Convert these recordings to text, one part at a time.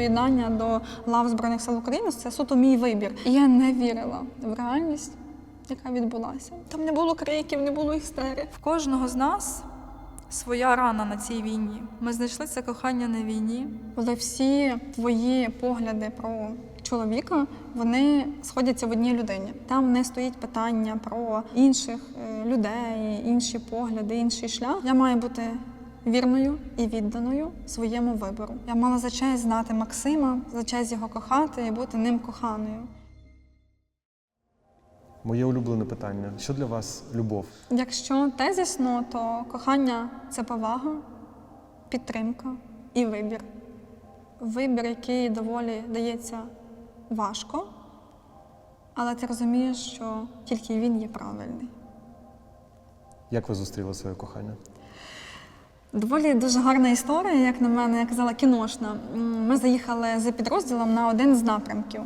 Доєднання до лав Збройних сил України це суто мій вибір. І я не вірила в реальність, яка відбулася. Там не було криків, не було істери. В кожного з нас своя рана на цій війні. Ми знайшли це кохання на війні. Коли всі твої погляди про чоловіка вони сходяться в одній людині. Там не стоїть питання про інших е, людей, інші погляди, інший шлях. Я маю бути вірною і відданою своєму вибору. Я мала за честь знати Максима, за честь його кохати і бути ним коханою. Моє улюблене питання: що для вас любов? Якщо тезісно, то кохання це повага, підтримка і вибір. Вибір, який доволі дається важко, але ти розумієш, що тільки він є правильний. Як ви зустріли своє кохання? Доволі дуже гарна історія, як на мене, я казала, кіношна. Ми заїхали за підрозділом на один з напрямків.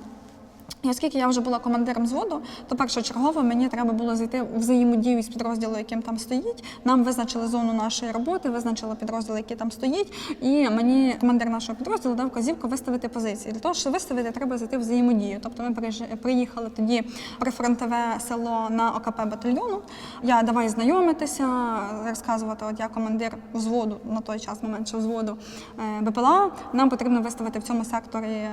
І оскільки я вже була командиром зводу, то першочергово мені треба було зайти в взаємодію з підрозділом, яким там стоїть. Нам визначили зону нашої роботи, визначили підрозділ, який там стоїть. І мені командир нашого підрозділу дав вказівку виставити позиції. Для того, щоб виставити, треба зайти в взаємодію. Тобто ми приїхали тоді прифронтове село на ОКП батальйону. Я давай знайомитися, розказувати, от я командир взводу на той час, момент ще взводу е, БПЛА. Нам потрібно виставити в цьому секторі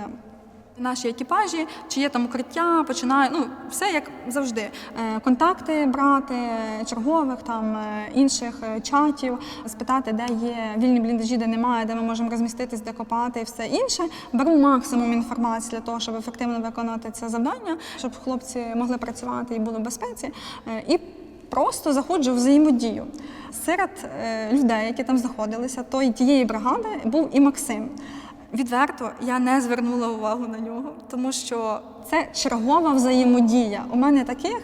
Наші екіпажі, чи є там укриття, починає, ну, все як завжди. Е, контакти брати чергових там е, інших е, чатів, спитати, де є вільні бліндажі, де немає, де ми можемо розміститись, де копати і все інше. Беру максимум інформації для того, щоб ефективно виконати це завдання, щоб хлопці могли працювати і були в безпеці. Е, І Просто заходжу в взаємодію. Серед е, людей, які там знаходилися, той тієї бригади був і Максим. Відверто я не звернула увагу на нього, тому що Це чергова взаємодія. У мене таких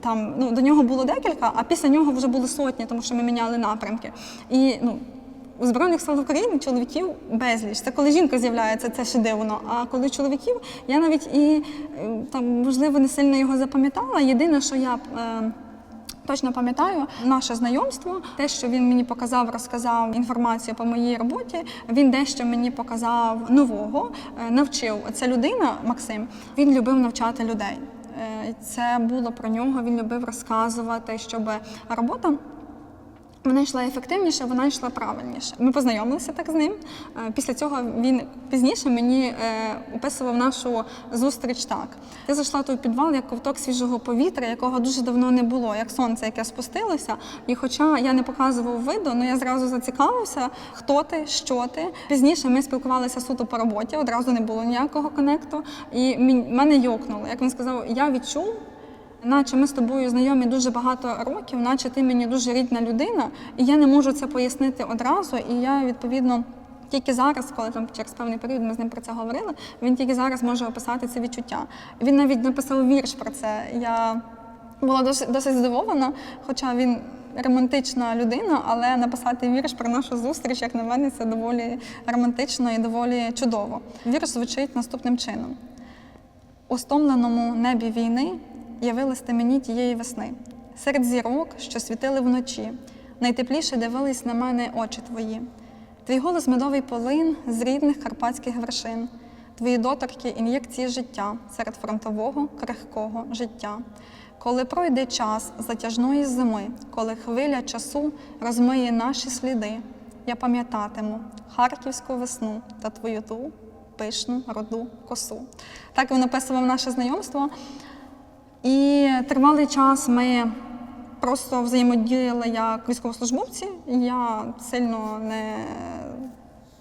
там ну до нього було декілька, а після нього вже були сотні, тому що ми міняли напрямки. І ну. У Збройних сил України чоловіків безліч. Це коли жінка з'являється, це ще дивно. А коли чоловіків, я навіть і е, там можливо не сильно його запам'ятала. Єдине, що я е, Точно пам'ятаю наше знайомство, те, що він мені показав, розказав інформацію по моїй роботі. Він дещо мені показав нового, е, навчив. Це людина, Максим. Він любив навчати людей. Е, Це було про нього. Він любив розказувати, щоб робота. Вона йшла ефективніше, вона йшла правильніше. Ми познайомилися так з ним. Е, Після цього він пізніше мені е, описував нашу зустріч так. Я зайшла в той підвал як ковток свіжого повітря, якого дуже давно не було, як сонце, яке спустилося. І хоча я не показував виду, але я зразу зацікавився, хто ти, що ти. Пізніше ми спілкувалися суто по роботі, одразу не було ніякого конекту. І мене йокнуло. Як він сказав, я відчув. Наче ми з тобою знайомі дуже багато років, наче ти мені дуже рідна людина, і я не можу це пояснити одразу. І я відповідно тільки зараз, коли там через певний період ми з ним про це говорили, він тільки зараз може описати це відчуття. Він навіть написав вірш про це. Я була досить, досить здивована, хоча він романтична людина, але написати вірш про нашу зустріч, як на мене, це доволі романтично і доволі чудово. Вірш звучить наступним чином. У стомленому небі війни явились ти мені тієї весни, серед зірок, що світили вночі, найтепліше дивились на мене очі твої. Твій голос медовий полин з рідних карпатських вершин, твої доторки ін'єкції життя серед фронтового крихкого життя. Коли пройде час затяжної зими, коли хвиля часу розмиє наші сліди, я пам'ятатиму харківську весну та твою ту пишну роду косу. Так він описував наше знайомство. І тривалий час ми просто взаємодіяли як військовослужбовці. Я сильно не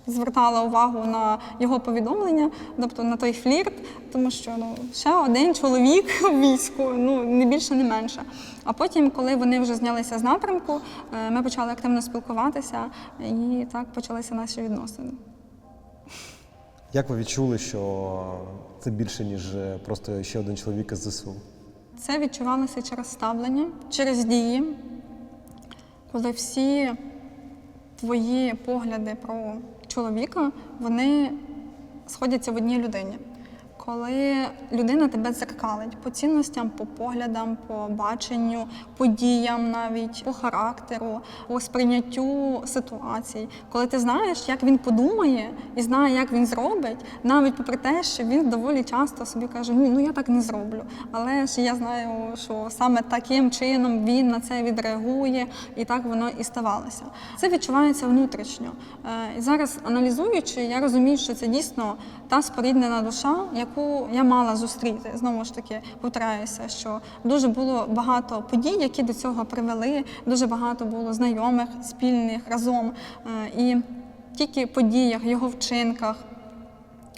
звертала увагу на його повідомлення, тобто на той флірт, тому що ну, ще один чоловік в війську, ну не більше, не менше. А потім, коли вони вже знялися з напрямку, е, ми почали активно спілкуватися, і так почалися наші відносини. Як ви відчули, що це більше, ніж е, просто ще один чоловік із ЗСУ? Це відчувалося через ставлення, через дії, коли всі твої погляди про чоловіка вони сходяться в одній людині. Коли людина тебе дзеркалить по цінностям, по поглядам, по баченню, по діям навіть, по характеру, по сприйняттю ситуацій. Коли ти знаєш, як він подумає і знає, як він зробить, навіть попри те, що він доволі часто собі каже, ну я так не зроблю. Але ж я знаю, що саме таким чином він на це відреагує, і так воно і ставалося. Це відчувається внутрішньо. Е, І зараз аналізуючи, я розумію, що це дійсно та споріднена душа, яку я мала зустріти. Знову ж таки, повторяюся, що дуже було багато подій, які до цього привели, дуже багато було знайомих, спільних разом. Е, І тільки подіях, його вчинках,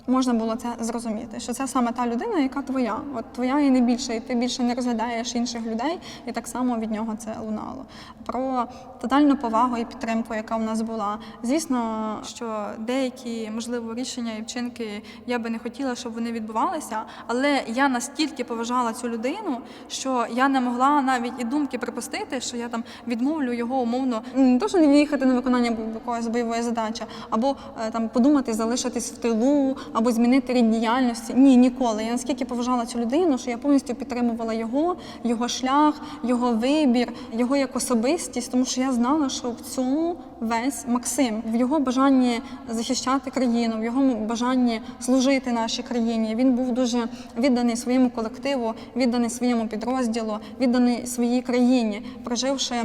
можна було це зрозуміти, що це саме та людина, яка твоя. От твоя і не більше, і ти більше не розглядаєш інших людей, і так само від нього це лунало. Про тотальну повагу і підтримку, яка в нас була. Звісно, що деякі, можливо, рішення і вчинки я би не хотіла, щоб вони відбувалися, але я настільки поважала цю людину, що я не могла навіть і думки припустити, що я там відмовлю його умовно не то, що не виїхати на виконання якоїсь бойової задачі, або е, там подумати залишитись в тилу, або змінити рід діяльності. Ні, ніколи. Я наскільки поважала цю людину, що я повністю підтримувала його, його шлях, його вибір, його як особистість, тому що я знала, що в цьому весь Максим, в його бажанні захищати країну, в його бажанні служити нашій країні. Він був дуже відданий своєму колективу, відданий своєму підрозділу, відданий своїй країні, проживши.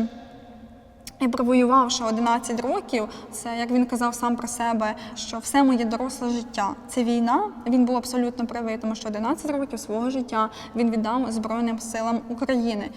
І провоювавши 11 років, це як він казав сам про себе, що все моє доросле життя це війна. Він був абсолютно правий, тому що 11 років свого життя він віддав Збройним силам України.